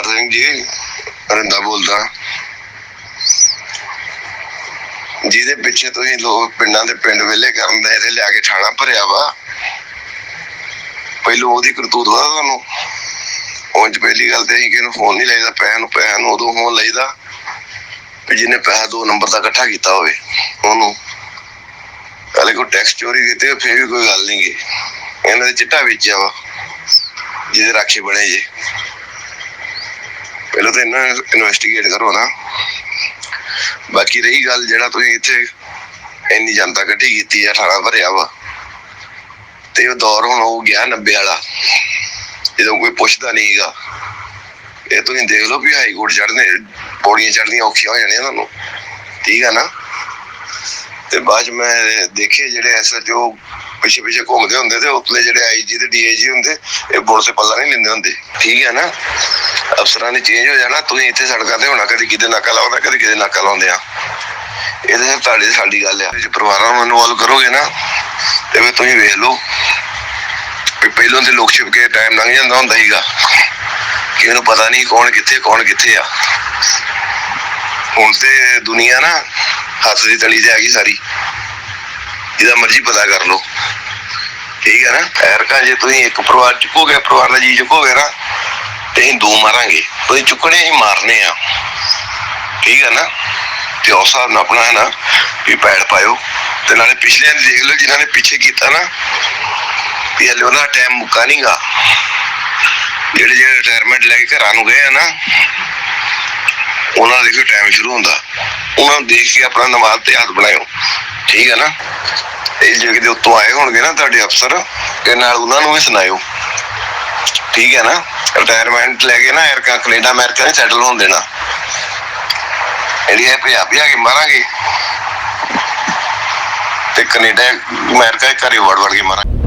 ਅਵਤਾਰ ਸਿੰਘ ਜੀ ਰਿੰਦਾ ਬੋਲਦਾ। ਜਿਹਦੇ ਪਿੱਛੇ ਤੁਸੀਂ ਲੋਕ ਪਿੰਡਾਂ ਦੇ ਪਿੰਡ ਵੇਲੇ ਕਰਨ ਦੇ ਇਹਦੇ ਲਿਆ ਕੇ ਠਾਣਾ ਭਰਿਆ ਵਾ। ਪਹਿਲੋਂ ਉਹਦੀ ਕਰਤੂਤ ਵਾ ਤੁਹਾਨੂੰ। ਉਂਝ ਪਹਿਲੀ ਗੱਲ ਤੇ ਅਸੀਂ ਕਿਹਨੂੰ ਫੋਨ ਨਹੀਂ ਲਾਈਦਾ, ਪੈਸਿਆਂ ਨੂੰ ਪੈਸਿਆਂ ਨੂੰ ਉਦੋਂ ਫੋਨ ਲਾਈਦਾ ਵੀ ਜਿਹਨੇ ਪੈਸਾ ਦੋ ਨੰਬਰ ਦਾ ਇਕੱਠਾ ਕੀਤਾ ਹੋਵੇ, ਉਹਨੂੰ। ਕਾਲੇ ਕੋ ਟੈਕਸ ਚੋਰੀ ਕੀਤੇ ਫੇਰ ਵੀ ਕੋਈ ਗੱਲ ਨਹੀਂ ਗੀ। ਇਹਨਾਂ ਦੇ ਚਿੱਟਾ ਵੇਚਿਆ ਵਾ, ਜਿਹਦੇ ਰਾਖੇ ਬਣੇ ਜੇ। ਪਹਿਲਾਂ ਤਾਂ ਇਹਨਾਂ ਇਨਵੈਸਟੀਗੇਟ ਕਰੋ ਨਾ। ਬਾਕੀ ਰਹੀ ਗੱਲ ਜਿਹੜਾ ਤੁਸੀਂ ਇੱਥੇ ਇੰਨੀ ਜਨਤਾ ਇਕੱਠੀ ਕੀਤੀ ਆ 18 ਭਰਿਆ ਵਾ। ਤੇ ਉਹ ਦੌਰ ਹੁਣ ਉਹ ਗਿਆ 90 ਵਾਲਾ। ਜਦੋਂ ਕੋਈ ਪੁੱਛਦਾ ਨਹੀਂਗਾ ਇਹ ਤੁਸੀਂ ਦੇਖ ਲਓ ਵੀ ਹਾਈ ਕੋਰਟ ਚੜਨੇ ਪੌੜੀਆਂ ਚੜਨੀਆਂ ਔਖੀਆਂ ਹੋ ਜਾਣੀਆਂ ਤੁਹਾਨੂੰ। ਠੀਕ ਆ ਨਾ? ਤੇ ਬਾਅਦ ਚ ਮੈਂ ਦੇਖੇ ਜਿਹੜੇ ਐਸਐਚਓ ਪਿੱਛੇ ਪਿੱਛੇ ਘੁੰਮਦੇ ਹੁੰਦੇ ਤੇ ਉਤਲੇ ਜਿਹੜੇ ਆਈਜੀ ਤੇ ਡੀਏਜੀ ਹੁੰਦੇ, ਇਹ ਬੋਲ ਸੇ ਪੱਲਾ ਨਹੀਂ ਲੈਂਦੇ ਹੁੰਦੇ। ਠੀਕ ਹੈ ਨਾ? ਅਫਸਰਾਂ ਨੇ ਚੇਂਜ ਹੋ ਜਾਣਾ, ਤੁਸੀਂ ਇੱਥੇ ਸੜਕਾਂ ਤੇ ਹੋਣਾ, ਕਦੀ ਕਿਤੇ ਨਾਕਾ ਲਾਉਂਦਾ, ਕਦੀ ਕਿਤੇ ਨਾਕਾ ਲਾਉਂਦੇ ਆ। ਇਹਦੇ ਨਾਲ ਤੁਹਾਡੇ, ਸਾਡੀ ਗੱਲ ਆ। ਜੇ ਪਰਿਵਾਰਾਂ ਨੂੰ ਇਨਵੋਲਵ ਕਰੋਗੇ ਨਾ, ਤੇ ਵੀ ਤੁਸੀਂ ਵੇਖ ਲਓ ਵੀ ਪਹਿਲੋਂ ਤੇ ਲੋਕ ਛਿਪ ਕੇ ਟਾਈਮ ਲੰਘ ਜਾਂਦਾ ਹੁੰਦਾ ਸੀਗਾ। ਕਿ ਇਹਨੂੰ ਪਤਾ ਨਹੀਂ ਕੌਣ ਕਿੱਥੇ ਕੌਣ ਕਿੱਥੇ ਆ। ਹੁਣ ਤੇ ਦੁਨੀਆ ਨਾ ਹੱਥ ਦੀ ਤਲੀ ਤੇ ਆ ਗਈ ਸਾਰੀ। ਜਿਹਦਾ ਮਰਜ਼ੀ ਪਤਾ ਕਰ ਲਓ। ਠੀਕ ਹੈ ਨਾ? ਐਰਕਾ ਜੇ ਤੁਸੀਂ ਇੱਕ ਪਰਿਵਾਰ ਚੁੱਕੋਗੇ, ਪਰਿਵਾਰ ਦਾ ਜੀ ਚੁੱਕੋਗੇ ਨਾ ਤੇ ਅਸੀਂ ਦੋ ਮਾਰਾਂਗੇ। ਤੁਸੀਂ ਚੁੱਕਣੇ ਅਸੀਂ ਮਾਰਨੇ ਆ। ਠੀਕ ਹੈ ਨਾ? ਤੇ ਉਸ ਹਿਸਾਬ ਨਾਲ ਆਪਣਾ ਹੈ ਨਾ, ਵੀ ਪੈੜ ਪਾਇਓ। ਤੇ ਨਾਲੇ ਪਿਛਲਿਆਂ ਦੀ ਦੇਖ ਲਓ, ਜਿਨ੍ਹਾਂ ਨੇ ਪਿੱਛੇ ਕੀਤਾ ਨਾ, ਵੀ ਹਲੇ ਉਹਨਾਂ ਟਾਈਮ ਮੁੱਕਾ ਨਹੀਂਗਾ। ਜਿਹੜੇ ਜਿਹੜੇ ਰਿਟਾਇਰਮੈਂਟ ਲੈ ਕੇ ਘਰਾਂ ਨੂੰ ਗਏ ਆ ਨਾ, ਉਹਨਾਂ ਦਾ ਦੇਖੋ ਟਾਈਮ ਸ਼ੁਰੂ ਹੁੰਦਾ। ਉਹਨਾਂ ਨੂੰ ਦੇਖ ਕੇ ਆਪਣਾ ਨਮਾਜ਼ ਤੇ ਹੱਥ ਬਣਾਇਓ। ਠੀਕ ਹੈ ਨਾ? ਇਹ ਜੇ ਕਿਤੇ ਉੱਤੋਂ ਆਏ ਹੋਣਗੇ ਨਾ ਤੁਹਾਡੇ ਅਫਸਰ, ਤੇ ਨਾਲ ਉਹਨਾਂ ਨੂੰ ਵੀ ਸੁਣਾਇਓ। ਠੀਕ ਹੈ ਨਾ? ਰਿਟਾਇਰਮੈਂਟ ਲੈ ਕੇ ਨਾ ਅਮਰੀਕਾ, ਕੈਨੇਡਾ, ਅਮਰੀਕਾ ਨਹੀਂ ਸੈਟਲ ਹੋਣ ਦੇਣਾ। ਜਿਹੜੀ ਪੰਜਾਬੀ ਆ ਕੇ ਮਾਰਾਂਗੇ। ਤੇ ਕੈਨੇਡਾ, ਅਮਰੀਕਾ ਘਰੇ ਵੜ ਵੜ ਕੇ ਮਾਰਾਂਗੇ।